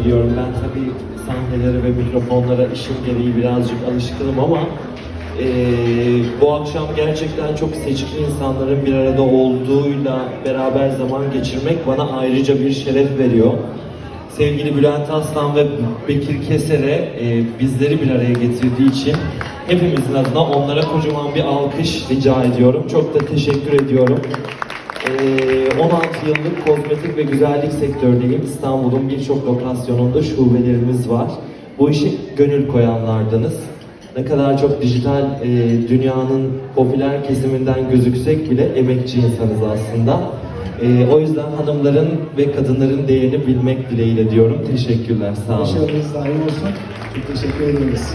biliyorum. Ben tabii sahnelere ve mikrofonlara işim gereği birazcık alışkınım ama eee, bu akşam gerçekten çok seçkin insanların bir arada olduğuyla beraber zaman geçirmek bana ayrıca bir şeref veriyor. Sevgili Bülent Aslan ve Bekir Keser'e eee, bizleri bir araya getirdiği için hepimizin adına onlara kocaman bir alkış rica ediyorum. Çok da teşekkür ediyorum. Ee, 16 yıllık kozmetik ve güzellik sektöründeyim. İstanbul'un birçok lokasyonunda şubelerimiz var. Bu işe gönül koyanlardınız. Ne kadar çok dijital e, dünyanın popüler kesiminden gözüksek bile emekçi insanız aslında. E, o yüzden hanımların ve kadınların değerini bilmek dileğiyle diyorum. Teşekkürler, sağ olun. Başarınız daim olsun. Çok teşekkür ederiz.